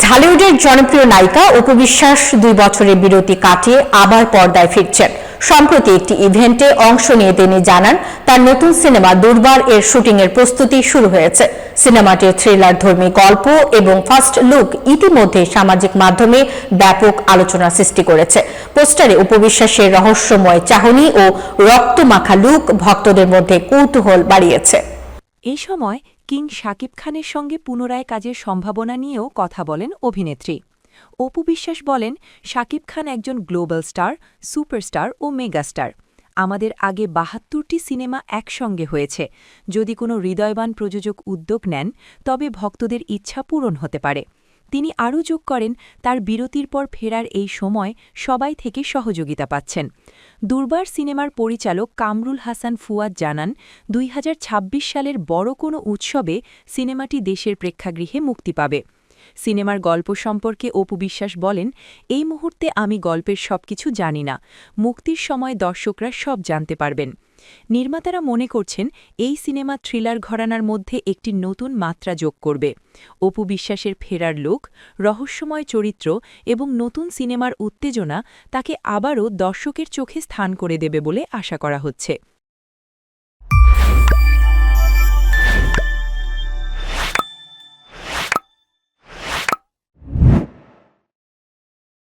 ঢালিউডের জনপ্রিয় নায়িকা অপু বিশ্বাস দুই বছরের বিরতি কাটিয়ে আবার পর্দায় ফিরছেন। সম্প্রতি একটি ইভেন্টে অংশ নিয়ে তিনি জানান, তার নতুন সিনেমা দুর্বার এর শুটিং এর প্রস্তুতি শুরু হয়েছে। সিনেমাটির থ্রিলার ধর্মী গল্প এবং ফার্স্ট লুক ইতিমধ্যে সামাজিক মাধ্যমে ব্যাপক আলোচনা সৃষ্টি করেছে। পোস্টারে উপবিশ্বাসের রহস্যময় চাহনি ও রক্তমাখা লুক ভক্তদের মধ্যে কৌতূহল বাড়িয়েছে। এই সময় কিং শাকিব খানের সঙ্গে পুনরায় কাজের সম্ভাবনা নিয়েও কথা বলেন অভিনেত্রী। অপু বিশ্বাস বলেন শাকিব খান একজন গ্লোবাল স্টার, সুপারস্টার ও মেগাস্টার। আমাদের আগে বাহাত্তরটি সিনেমা একসঙ্গে হয়েছে। যদি কোনো হৃদয়বান প্রযোজক উদ্যোগ নেন, তবে ভক্তদের ইচ্ছা পূরণ হতে পারে। তিনি আরও যোগ করেন, তার বিরতির পর ফেরার এই সময় সবাই থেকে সহযোগিতা পাচ্ছেন। দুর্বার সিনেমার পরিচালক কামরুল হাসান ফুয়াদ জানান, দুই হাজার ছাব্বিশ সালের বড় কোনো উৎসবে সিনেমাটি দেশের প্রেক্ষাগৃহে মুক্তি পাবে। সিনেমার গল্প সম্পর্কে অপু বিশ্বাস বলেন, এই মুহূর্তে আমি গল্পের সবকিছু জানি না। মুক্তির সময় দর্শকরা সব জানতে পারবেন। নির্মাতারা মনে করছেন, এই সিনেমা থ্রিলার ঘরানার মধ্যে একটি নতুন মাত্রা যোগ করবে। অপু বিশ্বাসের ফেরার লোক, রহস্যময় চরিত্র এবং নতুন সিনেমার উত্তেজনা তাকে আবারও দর্শকের চোখে স্থান করে দেবে বলে আশা করা হচ্ছে।